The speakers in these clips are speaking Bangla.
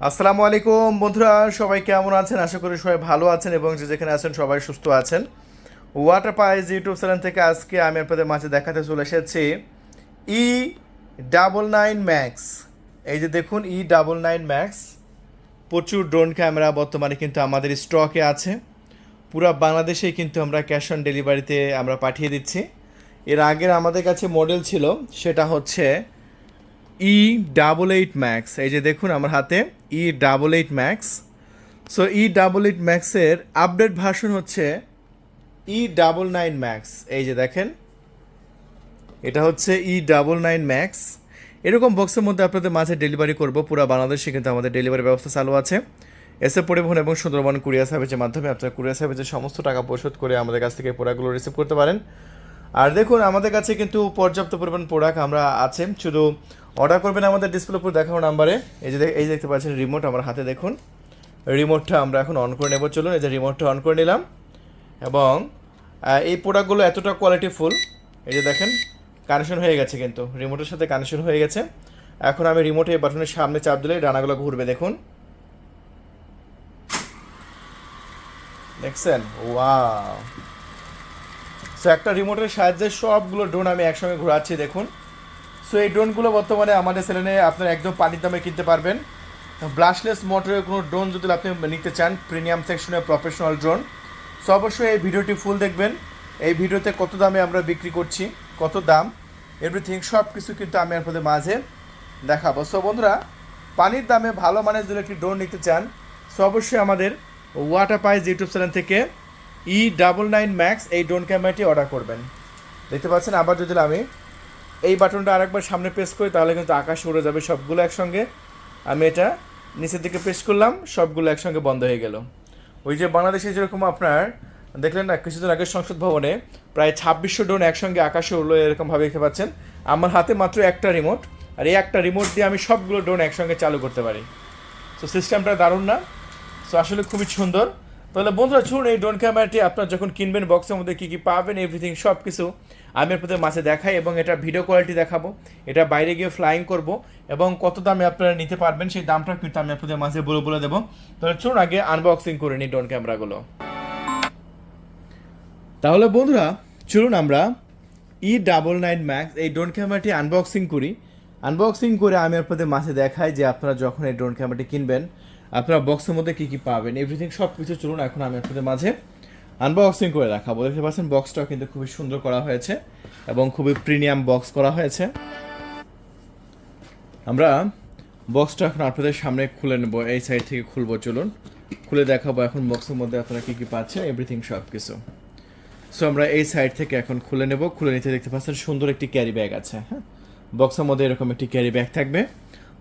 আসসালামু আলাইকুম বন্ধুরা, সবাই কেমন আছেন? আশা করি সবাই ভালো আছেন এবং যে যেখানে আছেন সবাই সুস্থ আছেন। ওয়াটার পাইজ ইউটিউব চ্যানেল থেকে আজকে আমি আপনাদের মাঝে দেখাতে চলে এসেছি ই ডাবল নাইন ম্যাক্স এই যে দেখুন ই ডাবল নাইন ম্যাক্স প্রচুর ড্রোন ক্যামেরা বর্তমানে কিন্তু আমাদের স্টকে আছে। পুরো বাংলাদেশেই কিন্তু আমরা ক্যাশ অন ডেলিভারিতে আমরা পাঠিয়ে দিচ্ছি। এর আগের আমাদের কাছে মডেল ছিল, সেটা হচ্ছে ই ডাবল এইট ম্যাক্স এই যে দেখুন আমার হাতে E double eight Max so E double eight ম্যাক্সের আপডেট ভার্সন হচ্ছে ই ডাবল নাইন ম্যাক্স এই যে দেখেন, এটা হচ্ছে ই ডাবল নাইন ম্যাক্স এরকম বক্সের মধ্যে আপনাদের মাঝে ডেলিভারি করব, পুরো বাংলাদেশে কিন্তু আমাদের ডেলিভারি ব্যবস্থা চালু আছে। এসে পরিবহন এবং সুন্দরবন কুরিয়ার সার্ভিসের মাধ্যমে আপনারা কুরিয়ার সার্ভিসের সমস্ত টাকা পরিশোধ করে আমাদের কাছ থেকে প্রোডাক্টগুলো রিসিভ করতে পারেন। আর দেখুন, আমাদের কাছে কিন্তু পর্যাপ্ত পরিমাণ প্রোডাক্ট আমরা আছে শুধু অর্ডার করবেন আমাদের ডিসপ্লে উপর দেখানো নাম্বারে এই যে এই দেখতে পাচ্ছেন রিমোট আমার হাতে দেখুন। রিমোটটা আমরা এখন অন করে নেব। চলুন এই যে রিমোটটা অন করে নিলাম। এবং এই প্রোডাক্টগুলো এতটা কোয়ালিটি ফুল এই যে দেখেন কানেকশন হয়ে গেছে কিন্তু। রিমোটের সাথে কানেকশন হয়ে গেছে। এখন আমি রিমোটে বাটনের সামনে চাপ দিলে ডানাগুলো ঘুরবে, দেখুন। দেখছেন? ওয়াও সো একটা রিমোটের সাহায্যে সবগুলো ড্রোন আমি একসঙ্গে ঘোরাচ্ছি, দেখুন। সো এই ড্রোনগুলো বর্তমানে আমাদের সেলেনে আপনার একদম পানির দামে কিনতে পারবেন। ব্রাশলেস মোটরের কোনো ড্রোন যদি আপনি নিতে চান প্রিমিয়াম সেকশনের প্রফেশনাল ড্রোন সো অবশ্যই এই ভিডিওটি ফুল দেখবেন। এই ভিডিওতে কত দামে আমরা বিক্রি করছি, কত দাম এভরিথিং সব কিছু কিন্তু আমি আপনাদের মাঝে দেখাবো। সো বন্ধুরা, পানির দামে ভালো মানের যদি একটি ড্রোন নিতে চান সো অবশ্যই আমাদের ওয়াটার পাইজ ইউটিউব চ্যানেল থেকে ই ডাবল নাইন ম্যাক্স এই ড্রোন ক্যামেরাটি অর্ডার করবেন। দেখতে পাচ্ছেন, আবার যদি আমি এই বাটনটা আরেকবার সামনে প্রেস করি তাহলে কিন্তু আকাশ উড়ে যাবে সবগুলো একসঙ্গে। আমি এটা নিচের দিকে প্রেস করলাম, সবগুলো একসঙ্গে বন্ধ হয়ে গেল। ওই যে বাংলাদেশে যেরকম আপনার, দেখলেন না, কিছুদিন আগে সংসদ ভবনে প্রায় ছাব্বিশশো ড্রোন একসঙ্গে আকাশে উড়লো এরকমভাবে দেখতে পাচ্ছেন। আমার হাতে মাত্র একটা রিমোট আর এই একটা রিমোট দিয়ে আমি সবগুলো ড্রোন একসঙ্গে চালু করতে পারি। তো সিস্টেমটা দারুণ না। সো আসলে খুবই সুন্দর। তাহলে বন্ধুরা শুনুন, এই ড্রোন ক্যামেরাটি আপনার যখন কিনবেন বক্সের মধ্যে কী কী পাবেন এভরিথিং সব কিছু আমি আপনাদের মাঝে দেখাই এবং এটা ভিডিও কোয়ালিটি দেখাবো। এটা বাইরে গিয়ে ফ্লাইং করব এবং কত দামে আপনারা নিতে পারবেন, সেই দামটা কিন্তু আমি আপনাদের মাঝে বলে বলে দেবো। তাহলে চলুন আগে আনবক্সিং করে নিই ড্রোন ক্যামেরাগুলো তাহলে বন্ধুরা, চলুন আমরা ই ডাবল নাইন ম্যাক্স এই ড্রোন ক্যামেরাটি আনবক্সিং করি। আনবক্সিং করে আমি আপনাদের মাঝে দেখাই যে আপনারা যখন এই ড্রোন ক্যামেরাটি কিনবেন আপনারা বক্সের মধ্যে কী কী পাবেন এভরিথিং সব কিছু চলুন এখন আমি আপনাদের মাঝে আনবক্সিং করে দেখাবো। দেখতে পাচ্ছেন বক্সটাও কিন্তু খুবই সুন্দর করা হয়েছে এবং খুবই প্রিমিয়াম বক্স করা হয়েছে। আমরা বক্সটা এখন আপনাদের সামনে খুলে নেব, এই সাইড থেকে খুলবো, চলুন। খুলে দেখাবো এখন বক্সের মধ্যে আপনারা কী কী পাচ্ছেন এভরিথিং সব কিছু সো আমরা এই সাইড থেকে এখন খুলে নেব। খুলে নিতে দেখতে পাচ্ছেন সুন্দর একটি ক্যারি ব্যাগ আছে হ্যাঁ? বক্সের মধ্যে এরকম একটি ক্যারি ব্যাগ থাকবে।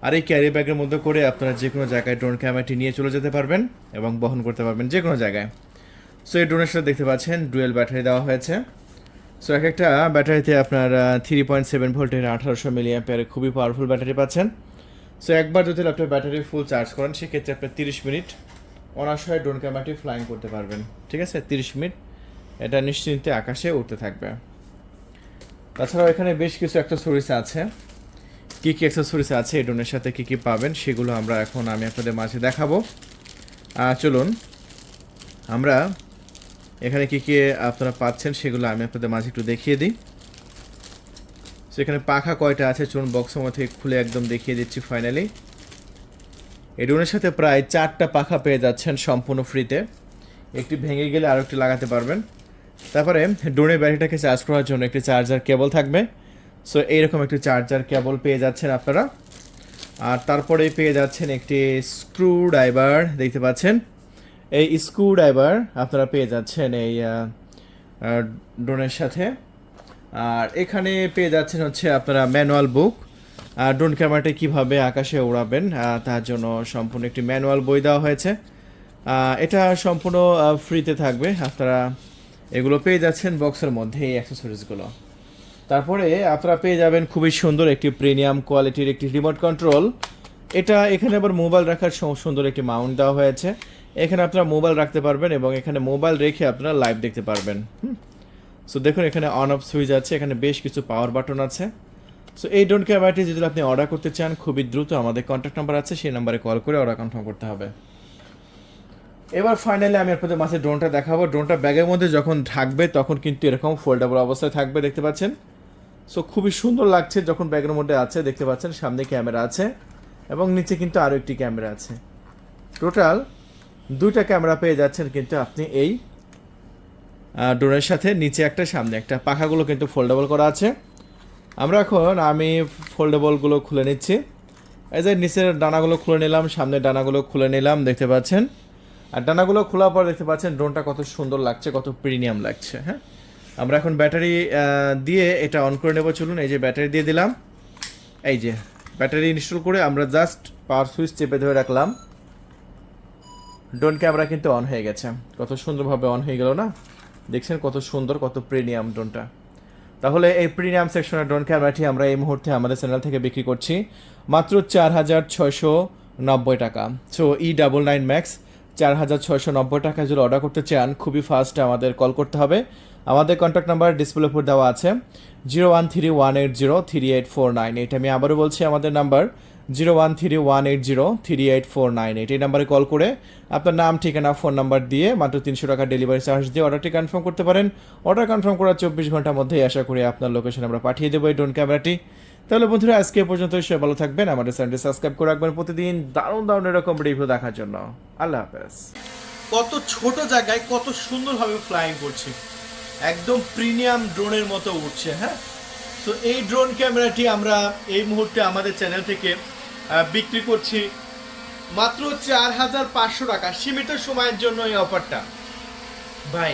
আর এই ক্যারি ব্যাগের মধ্যে করে আপনারা যে কোনো জায়গায় ড্রোন ক্যামেরাটি নিয়ে চলে যেতে পারবেন এবং বহন করতে পারবেন যে কোনো জায়গায়। সো এই ড্রোনের সাথে দেখতে পাচ্ছেন ডুয়েল ব্যাটারি দেওয়া হয়েছে। সো এক একটা ব্যাটারিতে আপনার থ্রি পয়েন্ট সেভেন ভোল্টের আঠারোশো মিলিয়াম্পিয়ারের খুবই পাওয়ারফুল ব্যাটারি পাচ্ছেন। সো একবার যদি আপনার ব্যাটারি ফুল চার্জ করেন, সেক্ষেত্রে আপনি তিরিশ মিনিট অনাশয় ড্রোন ক্যামেরাটি ফ্লাইং করতে পারবেন। ঠিক আছে? তিরিশ মিনিট এটা নিশ্চিন্তে আকাশে উঠতে থাকবে। তাছাড়াও এখানে বেশ কিছু অ্যাক্সেসরিজ আছে। কী কী অ্যাক্সেসরিজ আছে, এই ড্রোনের সাথে কী কী পাবেন, সেগুলো আমরা এখন আমি আপনাদের মাঝে দেখাবো। চলুন, আমরা এখানে কী কী আপনারা পাচ্ছেন সেগুলো আমি আপনাদের মাঝে একটু দেখিয়ে দিই। সেখানে পাখা কয়টা আছে, চলুন মধ্যে থেকে খুলে একদম দেখিয়ে দিচ্ছি ফাইনালি এই ড্রোনের সাথে প্রায় চারটা পাখা পেয়ে যাচ্ছেন সম্পূর্ণ ফ্রিতে। একটি ভেঙে গেলে আরও একটি লাগাতে পারবেন। তারপরে ড্রোনের ব্যাটারিটাকে চার্জ করার জন্য একটি চার্জার কেবল থাকবে। সো এইরকম একটি চার্জার কেবল পেয়ে যাচ্ছেন আপনারা। আর তারপরে পেয়ে যাচ্ছেন একটি স্ক্রু ড্রাইভার দেখতে পাচ্ছেন? এই স্ক্রু ড্রাইভার আপনারা পেয়ে যাচ্ছেন এই ড্রোনের সাথে। আর এখানে পেয়ে যাচ্ছেন হচ্ছে আপনারা ম্যানুয়াল বুক আর ড্রোন ক্যামেরাটি কীভাবে আকাশে উড়াবেন তার জন্য সম্পূর্ণ একটি ম্যানুয়াল বই দেওয়া হয়েছে। এটা সম্পূর্ণ ফ্রিতে থাকবে। আপনারা এগুলো পেয়ে যাচ্ছেন বক্সের মধ্যে, এই অ্যাক্সেসরিজগুলো তারপরে আপনারা পেয়ে যাবেন খুবই সুন্দর একটি প্রিমিয়াম কোয়ালিটির একটি রিমোট কন্ট্রোল এটা এখানে আবার মোবাইল রাখার সুন্দর একটি মাউন্ট দেওয়া হয়েছে। এখানে আপনারা মোবাইল রাখতে পারবেন এবং এখানে মোবাইল রেখে আপনারা লাইভ দেখতে পারবেন। সো দেখুন, এখানে অন অফ সুইচ আছে, এখানে বেশ কিছু পাওয়ার বাটন আছে। সো এই ড্রোন ক্যামেরাটি যদি আপনি অর্ডার করতে চান, খুবই দ্রুত আমাদের কন্ট্যাক্ট নাম্বার আছে, সেই নাম্বারে কল করে অর্ডার কনফার্ম করতে হবে। এবার ফাইনালি আমি আপনাদের মাঝে ড্রোনটা দেখাবো। ড্রোনটা ব্যাগের মধ্যে যখন ঢাকবে, তখন কিন্তু এরকম ফোল্ডেবল অবস্থায় থাকবে, দেখতে পাচ্ছেন? সো খুবই সুন্দর লাগছে যখন ব্যাগের মধ্যে আছে, দেখতে পাচ্ছেন সামনে ক্যামেরা আছে এবং নিচে কিন্তু আরও একটি ক্যামেরা আছে। টোটাল দুইটা ক্যামেরা পেয়ে যাচ্ছেন কিন্তু আপনি এই ড্রোনের সাথে, নিচে একটা, সামনে একটা। পাখাগুলো কিন্তু ফোল্ডেবল করা আছে। আমরা এখন আমি ফোল্ডেবলগুলো খুলে নিচ্ছি। এই যে নিচের ডানাগুলো খুলে নিলাম, সামনের ডানাগুলো খুলে নিলাম, দেখতে পাচ্ছেন। আর ডানাগুলো খোলার পর দেখতে পাচ্ছেন ড্রোনটা কত সুন্দর লাগছে, কত প্রিমিয়াম লাগছে হ্যাঁ? আমরা এখন ব্যাটারি দিয়ে এটা অন করে নেব। চলুন, এই যে ব্যাটারি দিয়ে দিলাম। এই যে, ব্যাটারি ইনস্টল করে আমরা জাস্ট পাওয়ার সুইচ চেপে ধরে রাখলাম। ড্রোন ক্যামেরা কিন্তু অন হয়ে গেছে। কত সুন্দরভাবে অন হয়ে গেল না? দেখছেন কত সুন্দর, কত প্রিমিয়াম ড্রোনটা তাহলে এই প্রিমিয়াম সেকশনের ড্রোন ক্যামেরাটি আমরা এই মুহূর্তে আমাদের চ্যানেল থেকে বিক্রি করছি। মাত্র চার হাজার ছয়শো নব্বই টাকা। So E double nine Max চার হাজার ছয়শো নব্বই টাকা যদি অর্ডার করতে চান, খুবই ফাস্ট আমাদের কল করতে হবে। আমাদের কন্ট্যাক্ট নাম্বার ডিসপ্লে উপর দেওয়া আছে। Zero one three one eight zero three eight four nine eight আমি আবারও বলছি, আমাদের number zero one three one eight zero three eight four nine eight এই নাম্বারে কল করে আপনার নাম, ঠিকানা ফোন নাম্বার দিয়ে মাত্র তিনশো টাকা ডেলিভারি চার্জ দিয়ে অর্ডারটি কনফার্ম করতে পারেন। অর্ডার কনফার্ম করার চব্বিশ ঘণ্টার মধ্যেই আশা করি আপনার লোকেশন আমরা পাঠিয়ে দেবো এই ড্রোন ক্যামেরাটি তাহলে বন্ধুরা, আজকে পর্যন্ত সে ভালো থাকবেন, আমাদের চ্যানেলটি সাবস্ক্রাইব করে রাখবেন প্রতিদিন, দারুণ দারুণ এরকম রিভিউ দেখার জন্য। আল্লাহ হাফেজ। কত ছোট জায়গায় কত সুন্দরভাবে ফ্লাইং করছে। একদম প্রিমিয়াম ড্রোনের মতো উঠছে হ্যাঁ? সো এই ড্রোন ক্যামেরাটি আমরা এই মুহূর্তে আমাদের চ্যানেল থেকে বিক্রি করছি। মাত্র চার হাজার পাঁচশো টাকা, সীমিত সময়ের জন্য এই অফারটা ভাই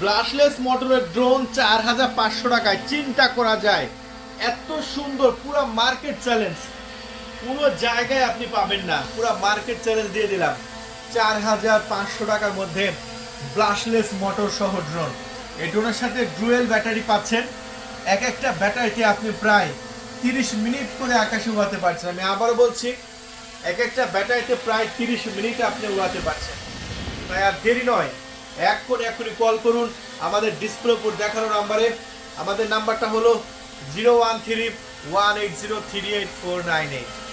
ব্লাশলেস মোটরের ড্রোন চার হাজার পাঁচশো টাকায়, চিন্তা করা যায়। এত সুন্দর, পুরো মার্কেট চ্যালেঞ্জ কোনো জায়গায় আপনি পাবেন না। পুরো মার্কেট চ্যালেঞ্জ দিয়ে দিলাম। চার হাজার পাঁচশো টাকার মধ্যে ব্লাশলেস মোটর সহ ড্রোন এই ড্রোনের সাথে ড্রুয়েল ব্যাটারি পাচ্ছেন। এক একটা ব্যাটারিতে আপনি প্রায় তিরিশ মিনিট করে আকাশে উড়াতে পারছেন। আমি আবারও বলছি, এক একটা ব্যাটারিতে প্রায় তিরিশ মিনিট আপনি উড়াতে পারছেন। তাই আর দেরি নয়, এক করে এখনই কল করুন। আমাদের ডিসপ্লে উপর দেখানো নাম্বারে আমাদের নাম্বারটা হলো zero one three one eight zero three eight four nine eight.